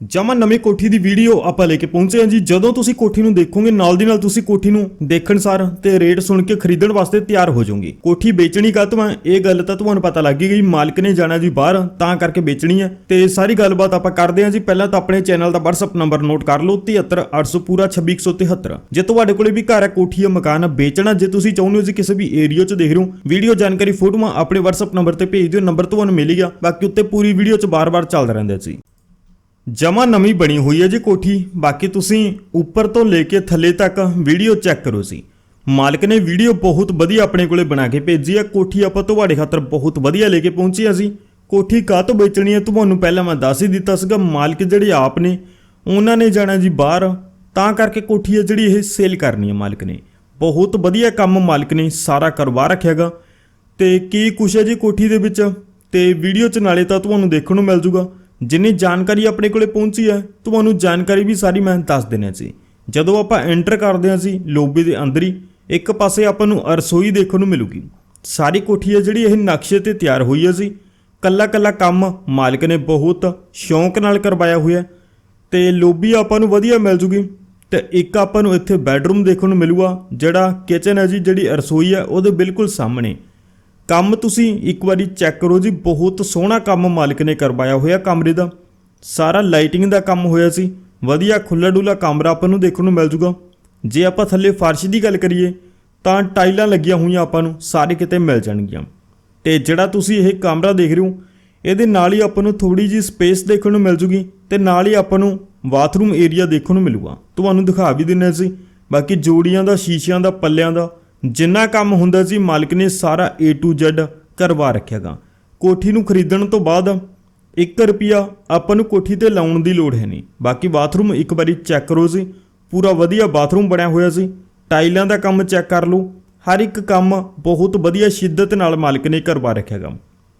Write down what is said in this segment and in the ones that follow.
ਜਮਾ ਨਵੀਂ ਕੋਠੀ ਦੀ ਵੀਡੀਓ ਆਪਾਂ ਲੈ ਕੇ ਪਹੁੰਚੇ ਹਾਂ ਜੀ। ਜਦੋਂ ਤੁਸੀਂ ਕੋਠੀ ਨੂੰ ਦੇਖੋਗੇ, ਨਾਲ ਦੀ ਨਾਲ ਤੁਸੀਂ ਕੋਠੀ ਨੂੰ ਦੇਖਣ ਸਾਰ ਤੇ ਰੇਟ ਸੁਣ ਕੇ ਖਰੀਦਣ ਵਾਸਤੇ ਤਿਆਰ ਹੋ ਜਾਓਗੇ। ਕੋਠੀ ਵੇਚਣੀ ਕਾਹਤੋਂ ਹੈ ਇਹ ਗੱਲ ਤਾਂ ਤੁਹਾਨੂੰ ਪਤਾ ਲੱਗ ਗਈ, ਮਾਲਕ ਨੇ ਜਾਣਾ ਜੀ ਬਾਹਰ, ਤਾਂ ਕਰਕੇ ਵੇਚਣੀ ਹੈ ਤੇ ਸਾਰੀ ਗੱਲਬਾਤ ਆਪਾਂ ਕਰਦੇ ਹਾਂ ਜੀ। ਪਹਿਲਾਂ ਤਾਂ ਆਪਣੇ ਚੈਨਲ ਦਾ WhatsApp ਨੰਬਰ ਨੋਟ ਕਰ ਲਓ 73800 ਪੂਰਾ 26173 ਜੇ ਤੁਹਾਡੇ ਕੋਲੇ ਵੀ ਘਰ ਹੈ, ਕੋਠੀ ਹੈ, ਮਕਾਨ ਹੈ, ਵੇਚਣਾ ਜੇ ਤੁਸੀਂ ਚਾਹੁੰਦੇ ਹੋ ਜੀ, ਕਿਸੇ ਵੀ ਏਰੀਆ 'ਚ ਦੇਖ ਰਹੇ ਹੋ ਵੀਡੀਓ ਜਾਣਕਾਰੀ ਫੋਟੋਆਂ ਆਪਣੇ WhatsApp ਨੰਬਰ ਤੇ ਭੇਜ ਦਿਓ, ਨੰਬਰ ਤੁਹਾਨੂੰ ਮਿਲ ਗਿਆ। ਬਾਕੀ ਉੱਤੇ ਪੂਰੀ ਵੀਡੀਓ 'ਚ ਬਾਰ-ਬਾਰ ਚੱਲਦਾ ਰਹਿੰਦਾ ਜੀ। ਜਮਾ ਨਵੀਂ ਬਣੀ ਹੋਈ ਹੈ ਜੀ ਕੋਠੀ। ਬਾਕੀ ਤੁਸੀਂ ਉੱਪਰ ਤੋਂ ਲੈ ਕੇ ਥੱਲੇ ਤੱਕ ਵੀਡੀਓ ਚੈੱਕ ਕਰੋ ਜੀ। ਮਾਲਕ ਨੇ ਵੀਡੀਓ ਬਹੁਤ ਵਧੀਆ ਆਪਣੇ ਕੋਲੇ ਬਣਾ ਕੇ ਭੇਜੀ ਹੈ। ਕੋਠੀ ਆਪਾਂ ਤੁਹਾਡੇ ਖਾਤਰ ਬਹੁਤ ਵਧੀਆ ਲੈ ਕੇ ਪਹੁੰਚੇ ਹਾਂ ਜੀ। ਕੋਠੀ ਕਾਹ ਤੋਂ ਵੇਚਣੀ ਹੈ? ਤੁਹਾਨੂੰ ਪਹਿਲਾਂ ਮੈਂ ਦੱਸ ਹੀ ਦਿੱਤਾ ਸੀਗਾ, ਮਾਲਕ ਜਿਹੜੇ ਆਪ ਨੇ, ਉਹਨਾਂ ਨੇ ਜਾਣਾ ਜੀ ਬਾਹਰ। ਤਾਂ ਕਰਕੇ ਕੋਠੀ ਹੈ ਜਿਹੜੀ ਇਹ ਸੇਲ ਕਰਨੀ ਹੈ ਮਾਲਕ ਨੇ। ਬਹੁਤ ਵਧੀਆ ਕੰਮ ਮਾਲਕ ਨੇ, ਸਾਰਾ ਕਰਵਾ ਰੱਖਿਆਗਾ ਤੇ ਕੀ ਕੁਛ ਹੈ ਜੀ ਕੋਠੀ ਦੇ ਵਿੱਚ? ਤੇ ਵੀਡੀਓ ਚ ਨਾਲੇ ਤਾਂ ਤੁਹਾਨੂੰ ਦੇਖਣ ਨੂੰ ਮਿਲ ਜੂਗਾ। ਜਿੰਨੀ ਜਾਣਕਾਰੀ ਆਪਣੇ ਕੋਲੇ ਪਹੁੰਚੀ ਹੈ, ਤੁਹਾਨੂੰ ਜਾਣਕਾਰੀ ਵੀ ਸਾਰੀ ਮੈਂ ਦੱਸ ਦੇਣਾ ਸੀ। ਜਦੋਂ ਆਪਾਂ ਐਂਟਰ ਕਰਦੇ ਹਾਂ ਸੀ ਲੋਬੀ ਦੇ ਅੰਦਰ ਹੀ, ਇੱਕ ਪਾਸੇ ਆਪਾਂ ਨੂੰ ਰਸੋਈ ਦੇਖਣ ਨੂੰ ਮਿਲੂਗੀ। ਸਾਰੀ ਕੋਠੀ ਹੈ ਜਿਹੜੀ ਇਹ ਨਕਸ਼ੇ ਤੇ ਤਿਆਰ ਹੋਈ ਹੈ ਜੀ ਕੱਲਾ ਕੱਲਾ ਕੰਮ ਮਾਲਕ ਨੇ ਬਹੁਤ ਸ਼ੌਂਕ ਨਾਲ ਕਰਵਾਇਆ ਹੋਇਆ ਹੈ ਤੇ ਲੋਬੀ ਆਪਾਂ ਨੂੰ ਵਧੀਆ ਮਿਲ ਜੂਗੀ। ਤੇ ਇੱਕ ਆਪਾਂ ਨੂੰ ਇੱਥੇ ਬੈੱਡਰੂਮ ਦੇਖਣ ਨੂੰ ਮਿਲੂਗਾ, ਜਿਹੜਾ ਕਿਚਨ ਹੈ ਜੀ, ਜਿਹੜੀ ਰਸੋਈ ਹੈ, ਉਹਦੇ ਬਿਲਕੁਲ ਸਾਹਮਣੇ। ਕੰਮ ਤੁਸੀਂ ਇੱਕ ਵਾਰੀ ਚੈੱਕ ਕਰੋ ਜੀ, ਬਹੁਤ ਸੋਹਣਾ ਕੰਮ ਮਾਲਕ ਨੇ ਕਰਵਾਇਆ ਹੋਇਆ ਕਮਰੇ ਦਾ। ਸਾਰਾ ਲਾਈਟਿੰਗ ਦਾ ਕੰਮ ਹੋਇਆ ਸੀ। ਵਧੀਆ ਖੁੱਲਾ ਡੁੱਲਾ ਕਮਰਾ ਆਪਾਂ ਨੂੰ ਦੇਖਣ ਨੂੰ ਮਿਲ ਜੂਗਾ। ਜੇ ਆਪਾਂ ਥੱਲੇ ਫਰਸ਼ ਦੀ ਗੱਲ ਕਰੀਏ, ਤਾਂ ਟਾਈਲਾਂ ਲੱਗੀਆਂ ਹੋਈਆਂ ਆਪਾਂ ਨੂੰ, ਸਾਰੇ ਕਿਤੇ ਮਿਲ ਜਾਣਗੀਆਂ। ਤੇ ਜਿਹੜਾ ਤੁਸੀਂ ਇਹ ਕਮਰਾ ਦੇਖ ਰਹੇ ਹੋ, ਇਹਦੇ ਨਾਲ ਹੀ ਆਪਾਂ ਨੂੰ ਥੋੜੀ ਜੀ ਸਪੇਸ ਦੇਖਣ ਨੂੰ ਮਿਲ ਜੂਗੀ ਤੇ ਨਾਲ ਹੀ ਆਪਾਂ ਨੂੰ ਬਾਥਰੂਮ ਏਰੀਆ ਦੇਖਣ ਨੂੰ ਮਿਲੂਗਾ। ਤੁਹਾਨੂੰ ਦਿਖਾ ਵੀ ਦਿੰਨੇ ਸੀ ਬਾਕੀ ਜੋੜੀਆਂ ਦਾ, ਸ਼ੀਸ਼ਿਆਂ ਦਾ, ਪੱਲਿਆਂ ਦਾ ਜਿੰਨਾ ਕੰਮ ਹੁੰਦਾ ਸੀ ਮਾਲਕ ਨੇ ਸਾਰਾ A to Z ਕਰਵਾ ਰੱਖਿਆਗਾ ਕੋਠੀ ਨੂੰ ਖਰੀਦਣ ਤੋਂ ਬਾਅਦ 1 ਰੁਪਿਆ ਆਪਾਂ ਨੂੰ ਕੋਠੀ ਤੇ ਲਾਉਣ ਦੀ ਲੋੜ ਹੈ ਨਹੀਂ। ਬਾਕੀ ਬਾਥਰੂਮ ਇੱਕ ਵਾਰੀ ਚੈੱਕ ਕਰੋ ਸੀ ਪੂਰਾ ਵਧੀਆ ਬਾਥਰੂਮ ਬਣਿਆ ਹੋਇਆ ਸੀ। ਟਾਈਲਾਂ ਦਾ ਕੰਮ ਚੈੱਕ ਕਰ ਲਓ। ਹਰ ਇੱਕ ਕੰਮ ਬਹੁਤ ਵਧੀਆ ਸ਼ਿੱਦਤ ਨਾਲ ਮਾਲਕ ਨੇ ਕਰਵਾ ਰੱਖਿਆਗਾ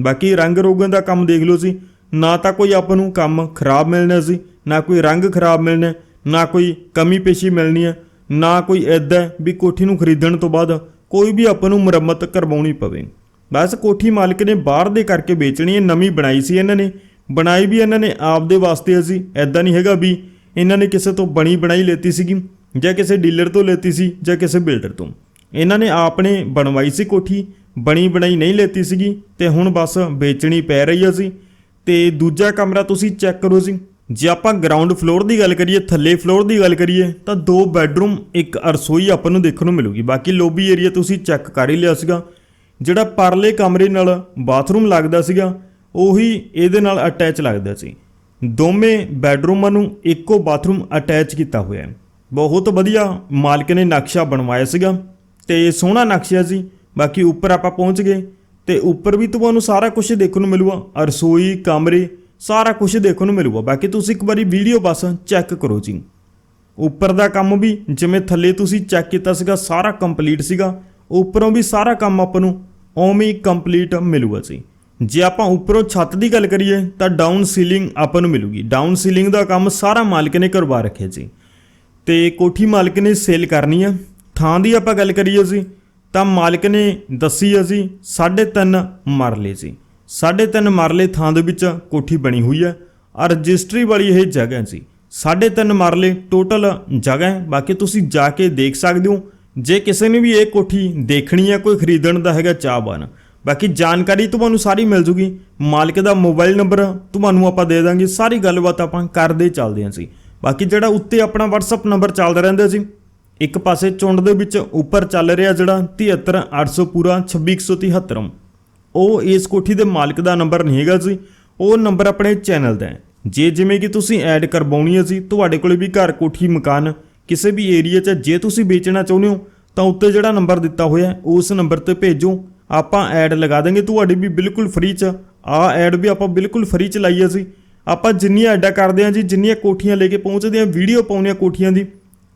ਬਾਕੀ ਰੰਗ ਰੋਗਨ ਦਾ ਕੰਮ ਦੇਖ ਲਓ ਸੀ ਨਾ ਤਾਂ ਕੋਈ ਆਪਾਂ ਨੂੰ ਕੰਮ ਖਰਾਬ ਮਿਲਣਾ ਸੀ ਨਾ ਕੋਈ ਰੰਗ ਖਰਾਬ ਮਿਲਣਾ, ਨਾ ਕੋਈ ਕਮੀ ਪੇਸ਼ੀ ਮਿਲਣੀ ਹੈ। ਨਾ ਕੋਈ ਐਦਾਂ ਵੀ ਕੋਠੀ ਨੂੰ ਖਰੀਦਣ ਤੋਂ ਬਾਅਦ ਕੋਈ ਵੀ ਆਪਾਂ ਨੂੰ ਮੁਰੰਮਤ ਕਰਵਾਉਣੀ ਪਵੇ। ਬਸ ਕੋਠੀ ਮਾਲਕ ਨੇ ਬਾਹਰ ਦੇ ਕਰਕੇ ਵੇਚਣੀ ਹੈ, ਨਵੀਂ ਬਣਾਈ ਸੀ ਇਹਨਾਂ ਨੇ। ਬਣਾਈ ਵੀ ਇਹਨਾਂ ਨੇ ਆਪਦੇ ਵਾਸਤੇ ਅਸੀਂ ਐਦਾਂ ਨਹੀਂ ਹੈਗਾ ਵੀ ਇਹਨਾਂ ਨੇ ਕਿਸੇ ਤੋਂ ਬਣੀ ਬਣਾਈ ਲੈਤੀ ਸੀਗੀ, ਜਾਂ ਕਿਸੇ ਡੀਲਰ ਤੋਂ ਲੈਤੀ ਸੀ, ਜਾਂ ਕਿਸੇ ਬਿਲਡਰ ਤੋਂ। ਇਹਨਾਂ ਨੇ ਆਪ ਨੇ ਬਣਵਾਈ ਸੀ ਕੋਠੀ, ਬਣੀ ਬਣਾਈ ਨਹੀਂ ਲੈਤੀ ਸੀਗੀ, ਤੇ ਹੁਣ ਬਸ ਵੇਚਣੀ ਪੈ ਰਹੀ ਹੈ ਸੀ ਤੇ ਦੂਜਾ ਕਮਰਾ ਤੁਸੀਂ ਚੈੱਕ ਕਰੋ ਸੀ ਜੇ ਆਪਾਂ ਗਰਾਊਂਡ ਫਲੋਰ ਦੀ ਗੱਲ ਕਰੀਏ, ਥੱਲੇ ਫਲੋਰ ਦੀ ਗੱਲ ਕਰੀਏ, ਤਾਂ ਦੋ ਬੈੱਡਰੂਮ ਇੱਕ ਰਸੋਈ ਆਪਾਂ ਨੂੰ ਦੇਖਣ ਨੂੰ ਮਿਲੂਗੀ। ਬਾਕੀ ਲੋਬੀ ਏਰੀਆ ਤੁਸੀਂ ਚੈੱਕ ਕਰ ਹੀ ਲਿਆ ਸੀਗਾ। ਜਿਹੜਾ ਪਰਲੇ ਕਮਰੇ ਨਾਲ ਬਾਥਰੂਮ ਲੱਗਦਾ ਸੀਗਾ, ਉਹੀ ਇਹਦੇ ਨਾਲ ਅਟੈਚ ਲੱਗਦਾ ਸੀ। ਦੋਵੇਂ ਬੈੱਡਰੂਮਾਂ ਨੂੰ ਇੱਕੋ ਬਾਥਰੂਮ ਅਟੈਚ ਕੀਤਾ ਹੋਇਆ ਹੈ। ਬਹੁਤ ਵਧੀਆ ਮਾਲਕ ਨੇ ਨਕਸ਼ਾ ਬਣਵਾਇਆ ਸੀਗਾ ਤੇ ਸੋਹਣਾ ਨਕਸ਼ਾ ਸੀ। ਬਾਕੀ ਉੱਪਰ ਆਪਾਂ ਪਹੁੰਚ ਗਏ ਤੇ ਉੱਪਰ ਵੀ ਤੁਹਾਨੂੰ ਸਾਰਾ ਕੁਝ ਦੇਖਣ ਨੂੰ ਮਿਲੂਗਾ। ਰਸੋਈ, ਕਮਰੇ ਸਾਰਾ ਕੁਝ ਦੇਖਣ ਨੂੰ ਮਿਲੂਗਾ। ਬਾਕੀ ਤੁਸੀਂ ਇੱਕ ਵਾਰੀ ਵੀਡੀਓ ਬਸ ਚੈੱਕ ਕਰੋ ਜੀ। ਉੱਪਰ ਦਾ ਕੰਮ ਵੀ, ਜਿਵੇਂ ਥੱਲੇ ਤੁਸੀਂ ਚੈੱਕ ਕੀਤਾ ਸੀਗਾ, ਸਾਰਾ ਕੰਪਲੀਟ ਸੀਗਾ। ਉੱਪਰੋਂ ਵੀ ਸਾਰਾ ਕੰਮ ਆਪਾਂ ਨੂੰ ਉਵੇਂ ਕੰਪਲੀਟ ਮਿਲੂਗਾ ਜੀ। ਜੇ ਆਪਾਂ ਉੱਪਰੋਂ ਛੱਤ ਦੀ ਗੱਲ ਕਰੀਏ, ਤਾਂ ਡਾਊਨ ਸੀਲਿੰਗ ਆਪਾਂ ਨੂੰ ਮਿਲੂਗੀ। ਡਾਊਨ ਸੀਲਿੰਗ ਦਾ ਕੰਮ ਸਾਰਾ ਮਾਲਕ ਨੇ ਕਰਵਾ ਰੱਖਿਆ ਜੀ। ਤੇ ਕੋਠੀ ਮਾਲਕ ਨੇ ਸੇਲ ਕਰਨੀ ਆ। ਥਾਂ ਦੀ ਆਪਾਂ ਗੱਲ ਕਰੀਏ ਜੀ, ਤਾਂ ਮਾਲਕ ਨੇ ਦੱਸੀ ਆ ਜੀ 3.5 ਮਰਲੇ ਜੀ। 3.5 ਮਰਲੇ ਥਾਂ ਦੇ ਵਿੱਚ ਕੋਠੀ ਬਣੀ ਹੋਈ ਹੈ ਆ ਰਜਿਸਟਰੀ ਵਾਲੀ ਇਹ ਜਗ੍ਹਾ ਸੀ। ਜੀ 3.5 ਮਰਲੇ ਟੋਟਲ ਜਗ੍ਹਾ ਹੈ। ਬਾਕੀ ਤੁਸੀਂ ਜਾ ਕੇ ਦੇਖ ਸਕਦੇ ਹੋ। ਜੇ ਕਿਸੇ ਨੇ ਵੀ ਇਹ ਕੋਠੀ ਦੇਖਣੀ ਹੈ, ਕੋਈ ਖਰੀਦਣ ਦਾ ਹੈਗਾ ਚਾਹਵਾਨ। ਬਾਕੀ ਜਾਣਕਾਰੀ ਤੁਹਾਨੂੰ ਸਾਰੀ ਮਿਲ ਜੂਗੀ। ਮਾਲਕ ਦਾ ਮੋਬਾਈਲ ਨੰਬਰ ਤੁਹਾਨੂੰ ਆਪਾਂ ਦੇ ਦਾਂਗੇ। ਸਾਰੀ ਗੱਲਬਾਤ ਆਪਾਂ ਕਰਦੇ ਚੱਲਦੇ ਹਾਂ ਸੀ ਬਾਕੀ ਜਿਹੜਾ ਉੱਤੇ ਆਪਣਾ WhatsApp ਨੰਬਰ ਚੱਲਦਾ ਰਹਿੰਦਾ ਸੀ ਇੱਕ ਪਾਸੇ ਚੁੰਡ ਦੇ ਵਿੱਚ ਉੱਪਰ ਚੱਲ ਰਿਹਾ ਜਿਹੜਾ 73800 ਪੂਰਾ 26173 ਉਹ ਇਸ ਕੋਠੀ ਦੇ ਮਾਲਕ ਦਾ ਨੰਬਰ ਨਹੀਂ ਹੈਗਾ ਜੀ। ਉਹ ਨੰਬਰ ਆਪਣੇ ਚੈਨਲ ਦਾ ਹੈ। ਜੇ ਜਿਵੇਂ ਕਿ ਤੁਸੀਂ ਐਡ ਕਰਵਾਉਣੀ ਹੈ ਜੀ, ਤੁਹਾਡੇ ਕੋਲੇ ਵੀ ਘਰ ਕੋਠੀ, ਮਕਾਨ, ਕਿਸੇ ਵੀ ਏਰੀਆ 'ਚ ਜੇ ਤੁਸੀਂ ਵੇਚਣਾ ਚਾਹੁੰਦੇ ਹੋ, ਤਾਂ ਉੱਤੇ ਜਿਹੜਾ ਨੰਬਰ ਦਿੱਤਾ ਹੋਇਆ ਉਸ ਨੰਬਰ ਤੇ ਭੇਜੋ। ਆਪਾਂ ਐਡ ਲਗਾ ਦਾਂਗੇ, ਤੁਹਾਡੀ ਵੀ ਬਿਲਕੁਲ ਫ੍ਰੀ 'ਚ। ਆ ਐਡ ਵੀ ਆਪਾਂ ਬਿਲਕੁਲ ਫ੍ਰੀ 'ਚ ਲਾਈ ਹੈ ਜੀ। ਆਪਾਂ ਜਿੰਨੀਆਂ ਐਡਾਂ ਕਰਦੇ ਹਾਂ ਜੀ, ਜਿੰਨੀਆਂ ਕੋਠੀਆਂ ਲੈ ਕੇ ਪਹੁੰਚਦੇ ਹਾਂ, ਵੀਡੀਓ ਪਾਉਂਦੇ ਹਾਂ ਕੋਠੀਆਂ ਦੀ,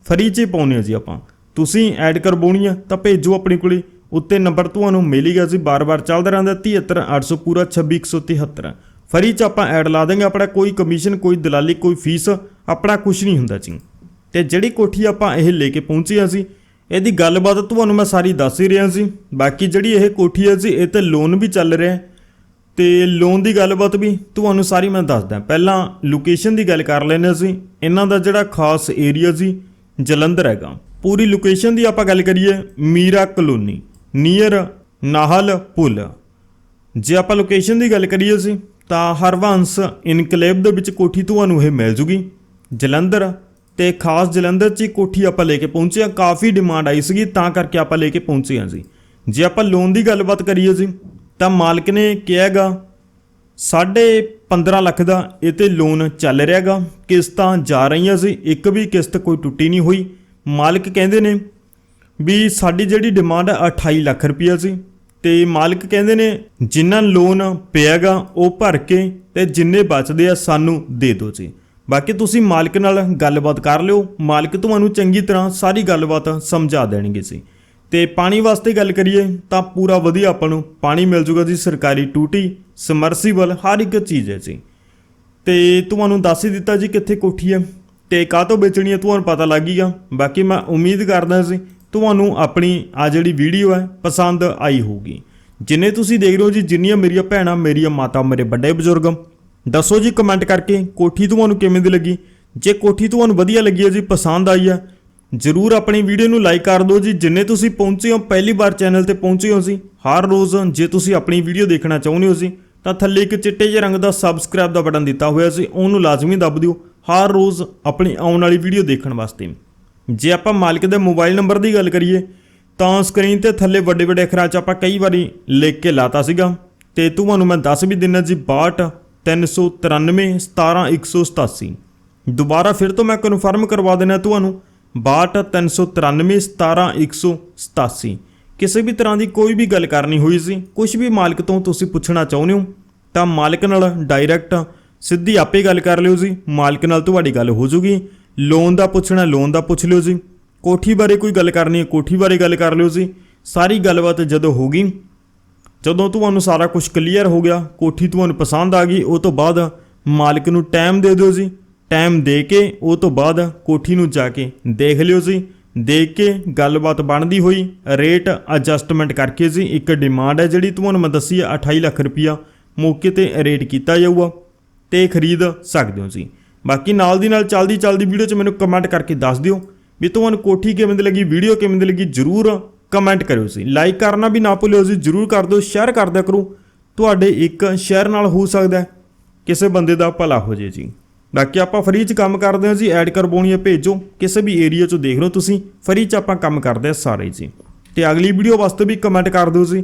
ਫ੍ਰੀ 'ਚ ਹੀ ਪਾਉਂਦੇ ਹਾਂ ਜੀ ਆਪਾਂ। ਤੁਸੀਂ ਐਡ ਕਰਵਾਉਣੀ ਆ ਤਾਂ ਭੇਜੋ ਆਪਣੇ ਕੋਲੇ। ਉੱਤੇ ਨੰਬਰ ਤੁਹਾਨੂੰ ਮਿਲੇਗਾ ਜੀ ਬਾਰ-ਬਾਰ ਚੱਲਦਾ ਰਹਿੰਦਾ 73800 ਪੂਰਾ 26173 ਫਰੀ ਚ ਆਪਾਂ ਐਡ ਲਾ ਦਾਂਗੇ ਆਪਣਾ, ਕੋਈ ਕਮਿਸ਼ਨ, ਕੋਈ ਦਲਾਲੀ, ਕੋਈ ਫੀਸ, ਆਪਣਾ ਕੁਝ ਨਹੀਂ ਹੁੰਦਾ ਜੀ। ਤੇ ਜਿਹੜੀ ਕੋਠੀ ਆਪਾਂ ਇਹ ਲੈ ਕੇ ਪਹੁੰਚੇ ਆ ਸੀ ਇਹਦੀ ਗੱਲਬਾਤ ਤੁਹਾਨੂੰ ਮੈਂ ਸਾਰੀ ਦੱਸ ਹੀ ਰਿਹਾ ਸੀ ਬਾਕੀ ਜਿਹੜੀ ਇਹ ਕੋਠੀ ਹੈ ਜੀ, ਇਹ ਤੇ ਲੋਨ ਵੀ ਚੱਲ ਰਿਹਾ ਹੈ। ਤੇ ਲੋਨ ਦੀ ਗੱਲਬਾਤ ਵੀ ਤੁਹਾਨੂੰ ਸਾਰੀ ਮੈਂ ਦੱਸਦਾ ਪਹਿਲਾਂ ਲੋਕੇਸ਼ਨ ਦੀ ਗੱਲ ਕਰ ਲੈਂਦੇ ਅਸੀਂ ਇਹਨਾਂ ਦਾ ਜਿਹੜਾ ਖਾਸ ਏਰੀਆ ਸੀ ਜਲੰਧਰ ਹੈਗਾ। ਪੂਰੀ ਲੋਕੇਸ਼ਨ ਦੀ ਆਪਾਂ ਗੱਲ ਕਰੀਏ, ਮੀਰਾ ਕਲੋਨੀ। ਨੀਅਰ ਨਾਹਲ ਪੁਲ ਜੇ ਆਪਾਂ ਲੋਕੇਸ਼ਨ ਦੀ ਗੱਲ ਕਰੀਏ ਸੀ ਤਾਂ ਹਰਵੰਸ ਇਨਕਲੇਵ ਦੇ ਵਿੱਚ ਕੋਠੀ ਤੁਹਾਨੂੰ ਇਹ ਮਿਲ ਜੂਗੀ। ਜਲੰਧਰ ਤੇ ਖਾਸ ਜਲੰਧਰ 'ਚ ਹੀ ਕੋਠੀ ਆਪਾਂ ਲੈ ਕੇ ਪਹੁੰਚੇ ਆ ਕਾਫੀ ਡਿਮਾਂਡ ਆਈ ਸੀਗੀ, ਤਾਂ ਕਰਕੇ ਆਪਾਂ ਲੈ ਕੇ ਪਹੁੰਚੇ ਆ ਜੀ। ਜੇ ਆਪਾਂ ਲੋਨ ਦੀ ਗੱਲਬਾਤ ਕਰੀਏ ਸੀ ਤਾਂ ਮਾਲਕ ਨੇ ਕਿਹਾਗਾ ਸਾਢੇ 15 ਲੱਖ ਦਾ ਇਹ ਤੇ ਲੋਨ ਚੱਲ ਰਿਹਾਗਾ ਕਿਸ਼ਤਾਂ ਜਾ ਰਹੀਆਂ ਸੀ, ਇੱਕ ਵੀ ਕਿਸ਼ਤ ਕੋਈ ਟੁੱਟੀ ਨਹੀਂ ਹੋਈ। ਮਾਲਕ ਕਹਿੰਦੇ ਨੇ ਵੀ ਸਾਡੀ ਜਿਹੜੀ ਡਿਮਾਂਡ ਹੈ 28 ਲੱਖ ਰੁਪਈਆ ਸੀ। ਤੇ ਮਾਲਕ ਕਹਿੰਦੇ ਨੇ, ਜਿੰਨਾ ਲੋਨ ਪਿਆਗਾ, ਉਹ ਭਰ ਕੇ ਤੇ ਜਿੰਨੇ ਬਚਦੇ ਆ ਸਾਨੂੰ ਦੇ ਦਿਓ ਜੀ। ਬਾਕੀ ਤੁਸੀਂ ਮਾਲਕ ਨਾਲ ਗੱਲਬਾਤ ਕਰ ਲਿਓ। ਮਾਲਕ ਤੁਹਾਨੂੰ ਚੰਗੀ ਤਰ੍ਹਾਂ ਸਾਰੀ ਗੱਲਬਾਤ ਸਮਝਾ ਦੇਣਗੇ ਜੀ। ਤੇ ਪਾਣੀ ਵਾਸਤੇ ਗੱਲ ਕਰੀਏ, ਤਾਂ ਪੂਰਾ ਵਧੀਆ ਆਪਾਂ ਨੂੰ ਪਾਣੀ ਮਿਲ ਜੂਗਾ ਜੀ, ਸਰਕਾਰੀ ਟੂਟੀ ਸਮਰਸੀਬਲ ਹਰ ਇੱਕ ਚੀਜ਼ ਹੈ ਜੀ। ਤੇ ਤੁਹਾਨੂੰ ਦੱਸ ਹੀ ਦਿੱਤਾ ਜੀ ਕਿੱਥੇ ਕੋਠੀ ਹੈ। ਤੇ ਕਾਹਤੋਂ ਵੇਚਣੀ ਹੈ, ਤੁਹਾਨੂੰ ਪਤਾ ਲੱਗ ਗਿਆ। ਬਾਕੀ ਮੈਂ ਉਮੀਦ ਕਰਦਾ ਸੀ ਤੁਹਾਨੂੰ ਆਪਣੀ ਆ ਜਿਹੜੀ ਵੀਡੀਓ ਹੈ ਪਸੰਦ ਆਈ ਹੋਊਗੀ। ਜਿੰਨੇ ਤੁਸੀਂ ਦੇਖ ਰਹੇ ਹੋ ਜੀ, ਜਿੰਨੀਆਂ ਮੇਰੀਆਂ ਭੈਣਾਂ, ਮੇਰੀਆਂ ਮਾਤਾ, ਮੇਰੇ ਵੱਡੇ ਬਜ਼ੁਰਗ, ਦੱਸੋ ਜੀ ਕਮੈਂਟ ਕਰਕੇ ਕੋਠੀ ਤੁਹਾਨੂੰ ਕਿਵੇਂ ਦੀ ਲੱਗੀ? ਜੇ ਕੋਠੀ ਤੁਹਾਨੂੰ ਵਧੀਆ ਲੱਗੀ ਹੈ ਜੀ, ਪਸੰਦ ਆਈ ਹੈ, ਜਰੂਰ ਆਪਣੀ ਵੀਡੀਓ ਨੂੰ ਲਾਈਕ ਕਰ ਦਿਓ ਜੀ। ਜਿੰਨੇ ਤੁਸੀਂ ਪਹੁੰਚੇ ਹੋ, ਪਹਿਲੀ ਵਾਰ ਚੈਨਲ ਤੇ ਪਹੁੰਚੇ ਹੋ ਸੀ ਹਰ ਰੋਜ਼ ਜੇ ਤੁਸੀਂ ਆਪਣੀ ਵੀਡੀਓ ਦੇਖਣਾ ਚਾਹੁੰਦੇ ਹੋ ਸੀ ਤਾਂ ਥੱਲੇ ਇੱਕ ਚਿੱਟੇ ਜਿਹੇ ਰੰਗ ਦਾ ਸਬਸਕ੍ਰਾਈਬ ਦਾ ਬਟਨ ਦਿੱਤਾ ਹੋਇਆ ਸੀ ਉਹਨੂੰ ਲਾਜ਼ਮੀ ਦੱਬ ਦਿਓ। ਹਰ ਰੋਜ਼ ਆਪਣੀ ਆਉਣ ਵਾਲੀ ਵੀਡੀਓ ਦੇਖਣ ਵਾਸਤੇ। ਜੇ ਆਪਾਂ ਮਾਲਕ ਦੇ ਮੋਬਾਈਲ ਨੰਬਰ ਦੀ ਗੱਲ ਕਰੀਏ, ਤਾਂ ਸਕਰੀਨ ਤੇ ਥੱਲੇ ਵੱਡੇ ਵੱਡੇ ਅੱਖਰਾਂ 'ਚ ਆਪਾਂ ਕਈ ਵਾਰੀ ਲਿਖ ਕੇ ਲਾਤਾ ਸੀਗਾ। ਤੇ ਤੁਹਾਨੂੰ ਮੈਂ ਦੱਸ ਵੀ ਦਿੰਦਾ ਜੀ 62 393 17187 ਦੁਬਾਰਾ ਫਿਰ ਤੋਂ ਮੈਂ ਕਨਫਰਮ ਕਰਵਾ ਦੇਣਾ ਤੁਹਾਨੂੰ 62 393 17187 ਕਿਸੇ ਵੀ ਤਰ੍ਹਾਂ ਦੀ ਕੋਈ ਵੀ ਗੱਲ ਕਰਨੀ ਹੋਈ ਸੀ ਕੁਝ ਵੀ ਮਾਲਕ ਤੋਂ ਤੁਸੀਂ ਪੁੱਛਣਾ ਚਾਹੁੰਦੇ ਹੋ, ਤਾਂ ਮਾਲਕ ਨਾਲ ਡਾਇਰੈਕਟ ਸਿੱਧੀ ਆਪੇ ਗੱਲ ਕਰ ਲਿਓ ਜੀ, ਮਾਲਕ ਨਾਲ ਤੁਹਾਡੀ ਗੱਲ ਹੋ ਜੂਗੀ। ਲੋਨ ਦਾ ਪੁੱਛਣਾ, ਲੋਨ ਦਾ ਪੁੱਛ ਲਿਓ ਜੀ। ਕੋਠੀ ਬਾਰੇ ਕੋਈ ਗੱਲ ਕਰਨੀ ਹੈ, ਕੋਠੀ ਬਾਰੇ ਗੱਲ ਕਰ ਲਿਓ ਜੀ। ਸਾਰੀ ਗੱਲਬਾਤ ਜਦੋਂ ਹੋਗੀ ਜਦੋਂ ਤੁਹਾਨੂੰ ਸਾਰਾ ਕੁਝ ਕਲੀਅਰ ਹੋ ਗਿਆ, ਕੋਠੀ ਤੁਹਾਨੂੰ ਪਸੰਦ ਆ ਗਈ, ਉਹ ਤੋਂ ਬਾਅਦ ਮਾਲਕ ਨੂੰ ਟਾਈਮ ਦੇ ਦਿਓ ਜੀ। ਟਾਈਮ ਦੇ ਕੇ, ਉਹ ਤੋਂ ਬਾਅਦ ਕੋਠੀ ਨੂੰ ਜਾ ਕੇ ਦੇਖ ਲਿਓ ਜੀ। ਦੇਖ ਕੇ ਗੱਲਬਾਤ ਬਣਦੀ ਹੋਈ ਰੇਟ ਐਡਜਸਟਮੈਂਟ ਕਰਕੇ ਜੀ। ਇੱਕ ਡਿਮਾਂਡ ਹੈ ਜਿਹੜੀ ਤੁਹਾਨੂੰ ਮੈਂ ਦੱਸੀ ਹੈ 28 ਲੱਖ ਰੁਪਈਆ ਮੌਕੇ ਤੇ ਰੇਟ ਕੀਤਾ ਜਾਊਗਾ, ਤੇ ਖਰੀਦ ਸਕਦੇ ਹੋ ਜੀ। ਬਾਕੀ ਨਾਲ ਦੀ ਨਾਲ ਚੱਲਦੀ ਚੱਲਦੀ ਵੀਡੀਓ 'ਚ ਮੈਨੂੰ ਕਮੈਂਟ ਕਰਕੇ ਦੱਸ ਦਿਓ ਵੀ ਤੁਹਾਨੂੰ ਕੋਠੀ ਕਿਵੇਂ ਦੀ ਲੱਗੀ ਵੀਡੀਓ ਕਿਵੇਂ ਦੀ ਲੱਗੀ, ਜਰੂਰ ਕਮੈਂਟ ਕਰਿਓ ਜੀ ਲਾਈਕ ਕਰਨਾ ਵੀ ਨਾ ਭੁੱਲਿਓ ਜੀ, ਜਰੂਰ ਕਰ ਦਿਓ ਸ਼ੇਅਰ ਕਰਦਿਆ ਕਰੋ। ਤੁਹਾਡੇ ਇੱਕ ਸ਼ੇਅਰ ਨਾਲ ਹੋ ਸਕਦਾ ਕਿਸੇ ਬੰਦੇ ਦਾ ਭਲਾ ਹੋ ਜੇ ਜੀ। ਬਾਕੀ ਆਪਾਂ ਫ੍ਰੀ 'ਚ ਕੰਮ ਕਰਦੇ ਹਾਂ ਜੀ ਐਡ ਕਰਵਾਉਣੀ ਭੇਜੋ। ਕਿਸੇ ਵੀ ਏਰੀਆ 'ਚੋਂ ਦੇਖ ਲਓ ਤੁਸੀਂ ਫ੍ਰੀ 'ਚ ਆਪਾਂ ਕੰਮ ਕਰਦੇ ਹਾਂ ਸਾਰੇ ਜੀ। ਤੇ ਅਗਲੀ ਵੀਡੀਓ ਵਾਸਤੇ ਵੀ ਕਮੈਂਟ ਕਰ ਦਿਓ ਜੀ।